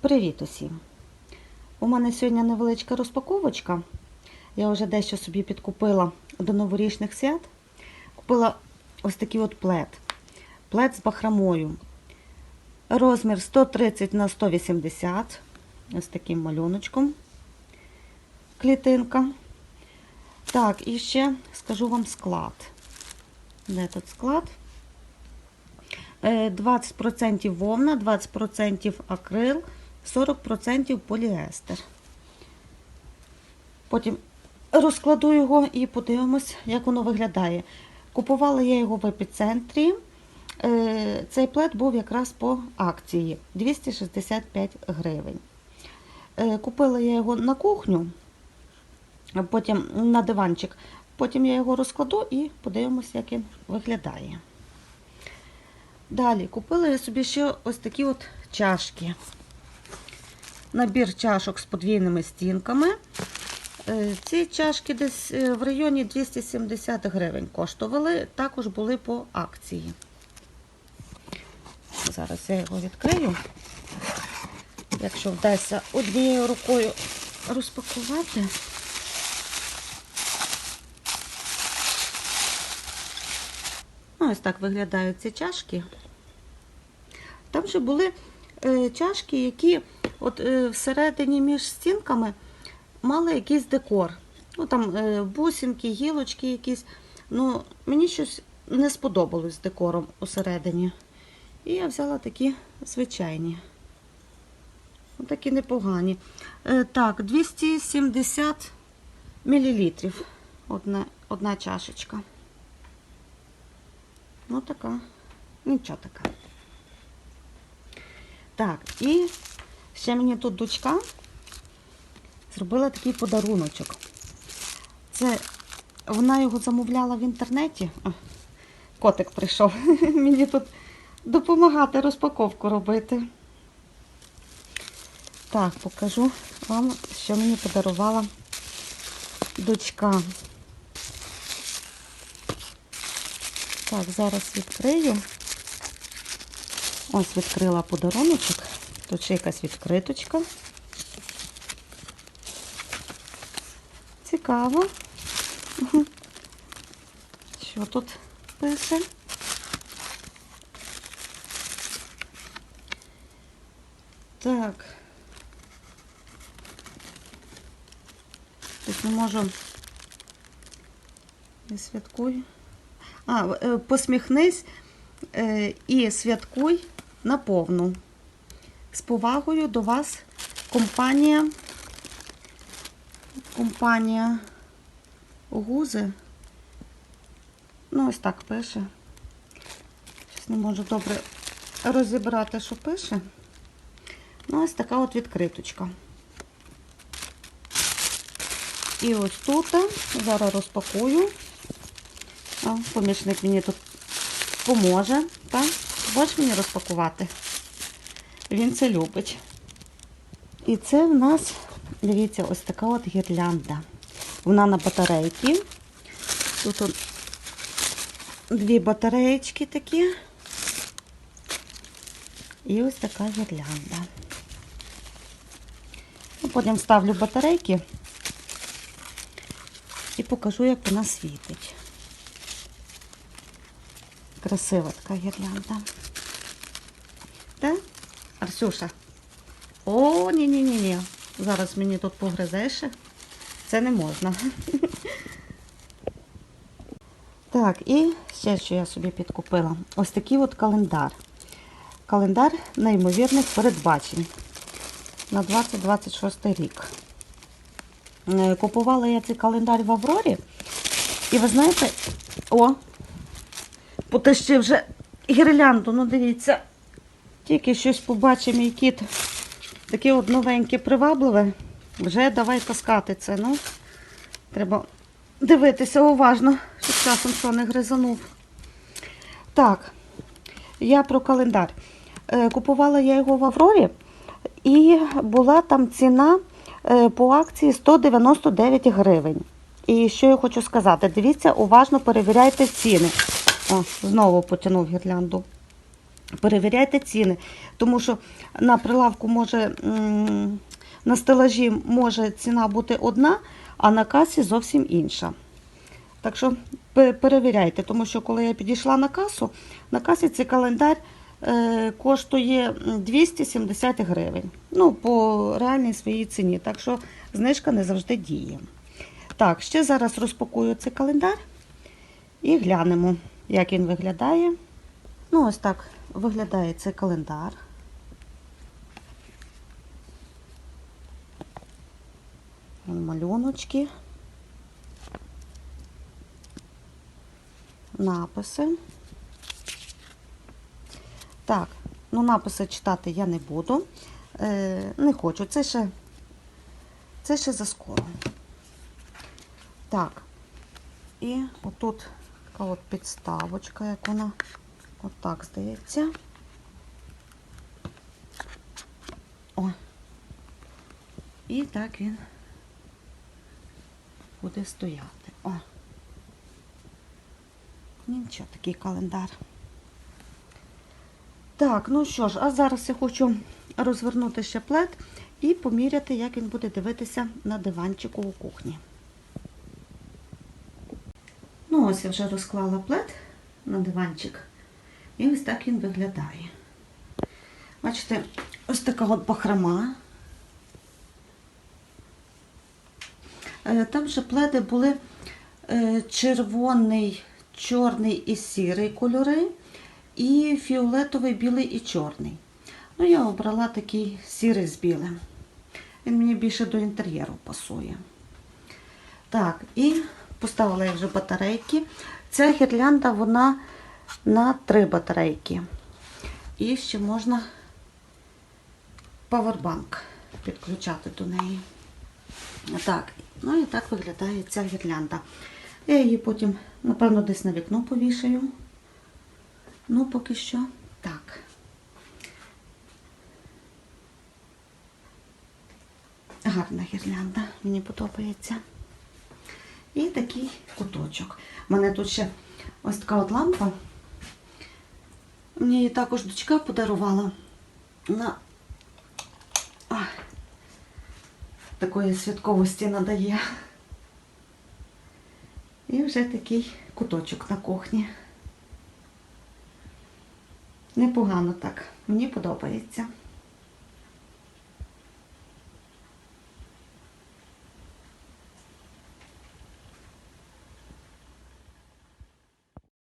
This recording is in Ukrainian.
Привіт усім! У мене сьогодні невеличка розпаковочка. Я вже дещо собі підкупила до новорічних свят. Купила ось такий от плед. Плед з бахромою. Розмір 130 на 180. Ось таким малюночком. Клітинка. Так, і ще скажу вам склад. Де тут склад? Е, 20% вовна, 20% акрил, 40% поліестер. Потім розкладу його і подивимось, як воно виглядає. Купувала я його в епіцентрі. Е, Цей плед був якраз по акції 265 гривень. Е, Купила я його на кухню, потім на диванчик. Потім я його розкладу і подивимось, як він виглядає. Далі купила я собі ще ось такі от чашки. Набір чашок з подвійними стінками. Е, Ці чашки десь е, в районі 270 гривень коштували, також були по акції. Зараз я його відкрию. Якщо вдасться однією рукою розпакувати. Ну, Ось так виглядають ці чашки. Там ще були е, чашки, які от е, всередині між стінками мали якийсь декор. Ну, там е, бусинки, гілочки якісь. Ну, мені щось не сподобалось з декором усередині. І я взяла такі звичайні. Ну, такі непогані. Е, так, 270 мл одна, одна чашечка. Ну, така, нічого така. Так, і ще мені тут дочка зробила такий подаруночок. Це вона його замовляла в інтернеті. Котик прийшов. Мені тут допомагати розпаковку робити. Так, покажу вам, що мені подарувала дочка. Так, зараз відкрию. Ось відкрила подаруночок. Тут ще якась відкриточка. Цікаво. Що тут пише? Так. Тут не можу. Не святкуй. А, е, посміхнись е, і святкуй наповну. З повагою до вас компанія. Компанія Гузи. Ну, ось так пише. Щось не можу добре розібрати, що пише. Ну, ось така от відкриточка. І ось тут зараз розпакую. О, помічник мені тут поможе. Так? Можеш мені розпакувати? Він це любить. І це в нас, дивіться, ось така от гірлянда. Вона на батарейки. Тут от дві батареєчки такі. І ось така гірлянда. Ну, Потім ставлю батарейки і покажу, як вона світить. Красива така гірлянда. Арсюша? О, ні-ні-ні. Зараз мені тут погризеш. Це не можна. Так, і ще що я собі підкупила. Ось такий от календар. Календар неймовірних передбачень на 2026 рік. Е, Купувала я цей календар в Аврорі. І ви знаєте, о, потащив вже гірлянду, ну дивіться, тільки щось побачив мій кіт. Таке от новеньке, привабливе. Вже давай таскати це. Ну, треба дивитися уважно, щоб часом що не гризанув. Так, я про календар. Е, Купувала я його в Аврорі, і була там ціна е, по акції 199 гривень. І що я хочу сказати, дивіться, уважно перевіряйте ціни. О, знову потягнув гірлянду. Перевіряйте ціни, тому що на прилавку може на стелажі може ціна бути одна, а на касі зовсім інша. Так що перевіряйте, тому що коли я підійшла на касу, на касі цей календар е, коштує 270 гривень. Ну, по реальній своїй ціні. Так що знижка не завжди діє. Так, ще зараз розпакую цей календар і глянемо, як він виглядає. Ну, ось так виглядає цей календар. Малюночки. Написи. Так, ну написи читати я не буду. Е, не хочу. Це ще, це ще за скоро. Так. І отут така от підставочка, як вона отак здається. О. І так він буде стояти. О. Нічого, такий календар. Так, ну що ж, а зараз я хочу розвернути ще плед і поміряти, як він буде дивитися на диванчику у кухні. Ну, ось я вже розклала плед на диванчик. І ось так він виглядає. Бачите, ось така от бахрома. Е, Там же пледи були е, червоний, чорний і сірий кольори, і фіолетовий, білий і чорний. Ну, я обрала такий сірий з білим. Він мені більше до інтер'єру пасує. Так, і поставила я вже батарейки. Ця гірлянда, вона на три батарейки. І ще можна павербанк підключати до неї. Так, ну і так виглядає ця гірлянда. Я її потім, напевно, десь на вікно повішаю. Ну, поки що так. Гарна гірлянда, мені подобається. І такий куточок. У мене тут ще ось така от лампа. Мені її також дочка подарувала на Ах. такої святковості надає. І вже такий куточок на кухні. Непогано так. Мені подобається.